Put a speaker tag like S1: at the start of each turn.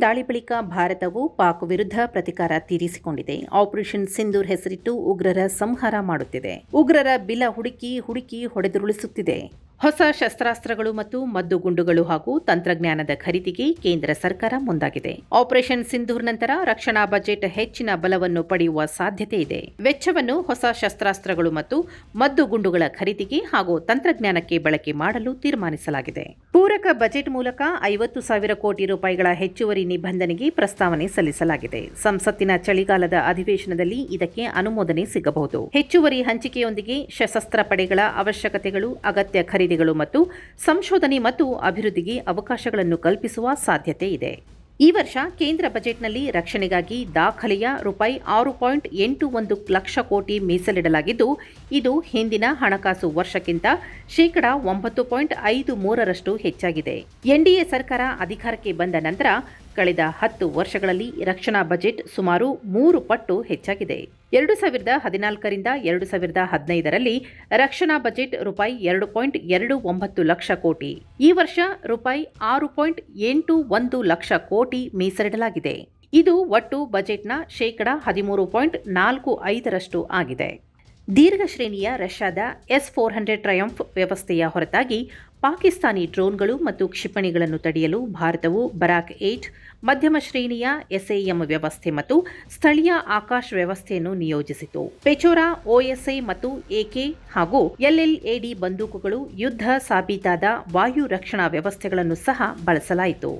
S1: ದಾಳಿ ಬಳಿಕ ಭಾರತವು ಪಾಕ್ ವಿರುದ್ಧ ಪ್ರತಿಕಾರ ತೀರಿಸಿಕೊಂಡಿದೆ. ಆಪರೇಷನ್ ಸಿಂಧೂರ್ ಹೆಸರಿಟ್ಟು ಉಗ್ರರ ಸಂಹಾರ ಮಾಡುತ್ತಿದೆ. ಉಗ್ರರ ಬಿಲ ಹುಡುಕಿ ಹುಡುಕಿ ಹೊಡೆದುರುಳಿಸುತ್ತಿದೆ. ಹೊಸ ಶಸ್ತ್ರಾಸ್ತ್ರಗಳು ಮತ್ತು ಮದ್ದುಗುಂಡುಗಳು ಹಾಗೂ ತಂತ್ರಜ್ಞಾನದ ಖರೀದಿಗೆ ಕೇಂದ್ರ ಸರ್ಕಾರ ಮುಂದಾಗಿದೆ. ಆಪರೇಷನ್ ಸಿಂಧೂರ್ ನಂತರ ರಕ್ಷಣಾ ಬಜೆಟ್ ಹೆಚ್ಚಿನ ಬಲವನ್ನು ಪಡೆಯುವ ಸಾಧ್ಯತೆ ಇದೆ. ವೆಚ್ಚವನ್ನು ಹೊಸ ಶಸ್ತ್ರಾಸ್ತ್ರಗಳು ಮತ್ತು ಮದ್ದುಗುಂಡುಗಳ ಖರೀದಿಗೆ ಹಾಗೂ ತಂತ್ರಜ್ಞಾನಕ್ಕೆ ಬಳಕೆ ಮಾಡಲು ತೀರ್ಮಾನಿಸಲಾಗಿದೆ. ಪೂರಕ ಬಜೆಟ್ ಮೂಲಕ ಐವತ್ತು ಸಾವಿರ ಕೋಟಿ ರೂಪಾಯಿಗಳ ಹೆಚ್ಚುವರಿ ನಿಬಂಧನೆಗೆ ಪ್ರಸ್ತಾವನೆ ಸಲ್ಲಿಸಲಾಗಿದೆ. ಸಂಸತ್ತಿನ ಚಳಿಗಾಲದ ಅಧಿವೇಶನದಲ್ಲಿ ಇದಕ್ಕೆ ಅನುಮೋದನೆ ಸಿಗಬಹುದು. ಹೆಚ್ಚುವರಿ ಹಂಚಿಕೆಯೊಂದಿಗೆ ಸಶಸ್ತ್ರ ಪಡೆಗಳ ಅವಶ್ಯಕತೆಗಳು ಅಗತ್ಯ ಖರೀದಿಗಳು ಮತ್ತು ಸಂಶೋಧನೆ ಮತ್ತು ಅಭಿವೃದ್ಧಿಗೆ ಅವಕಾಶಗಳನ್ನು ಕಲ್ಪಿಸುವ ಸಾಧ್ಯತೆ ಇದೆ. ಈ ವರ್ಷ ಕೇಂದ್ರ ಬಜೆಟ್ನಲ್ಲಿ ರಕ್ಷಣೆಗಾಗಿ ದಾಖಲೆಯ ರೂಪಾಯಿ ಆರು ಪಾಯಿಂಟ್ ಎಂಟು ಒಂದು ಲಕ್ಷ ಕೋಟಿ ಮೀಸಲಿಡಲಾಗಿದ್ದು, ಇದು ಹಿಂದಿನ ಹಣಕಾಸು ವರ್ಷಕ್ಕಿಂತ ಶೇಕಡ ಒಂಬತ್ತು ಪಾಯಿಂಟ್ ಐದು ಮೂರರಷ್ಟು ಹೆಚ್ಚಾಗಿದೆ. ಎನ್ಡಿಎ ಸರ್ಕಾರ ಅಧಿಕಾರಕ್ಕೆ ಬಂದ ನಂತರ ಕಳೆದ ಹತ್ತು ವರ್ಷಗಳಲ್ಲಿ ರಕ್ಷಣಾ ಬಜೆಟ್ ಸುಮಾರು ಮೂರು ಪಟ್ಟು ಹೆಚ್ಚಾಗಿದೆ. ಎರಡು ಸಾವಿರದ ಹದಿನಾಲ್ಕರಿಂದ ಎರಡು ಸಾವಿರದ ಹದಿನೈದರಲ್ಲಿ ರಕ್ಷಣಾ ಬಜೆಟ್ ರೂಪಾಯಿ ಎರಡು ಪಾಯಿಂಟ್ ಎರಡು ಒಂಬತ್ತು ಲಕ್ಷ ಕೋಟಿ. ಈ ವರ್ಷ ರೂಪಾಯಿ ಆರು ಪಾಯಿಂಟ್ ಎಂಟು ಒಂದು ಲಕ್ಷ ಕೋಟಿ ಮೀಸಲಿಡಲಾಗಿದೆ. ಇದು ಒಟ್ಟು ಬಜೆಟ್ನ ಶೇಕಡ ಹದಿಮೂರು ಪಾಯಿಂಟ್ ನಾಲ್ಕು ಐದರಷ್ಟು ಆಗಿದೆ. ದೀರ್ಘ ಶ್ರೇಣಿಯ ರಷ್ಯಾದ ಎಸ್ ಫೋರ್ ಹಂಡ್ರೆಡ್ ಟ್ರಯಂಫ್ ವ್ಯವಸ್ಥೆಯ ಹೊರತಾಗಿ ಪಾಕಿಸ್ತಾನಿ ಡ್ರೋನ್ಗಳು ಮತ್ತು ಕ್ಷಿಪಣಿಗಳನ್ನು ತಡೆಯಲು ಭಾರತವು ಬರಾಕ್ ಏಟ್, ಮಧ್ಯಮ ಶ್ರೇಣಿಯ ಎಸ್ಎಎಂ ವ್ಯವಸ್ಥೆ ಮತ್ತು ಸ್ಥಳೀಯ ಆಕಾಶ ವ್ಯವಸ್ಥೆಯನ್ನು ನಿಯೋಜಿಸಿತು. ಪೆಚೋರಾ ಒಎಸ್ಐ ಮತ್ತು ಎಕೆ ಹಾಗೂ ಎಲ್ಎಲ್ಎಡಿ ಬಂದೂಕುಗಳು ಯುದ್ಧ ಸಾಬೀತಾದ ವಾಯು ರಕ್ಷಣಾ ವ್ಯವಸ್ಥೆಗಳನ್ನು ಸಹ ಬಳಸಲಾಯಿತು.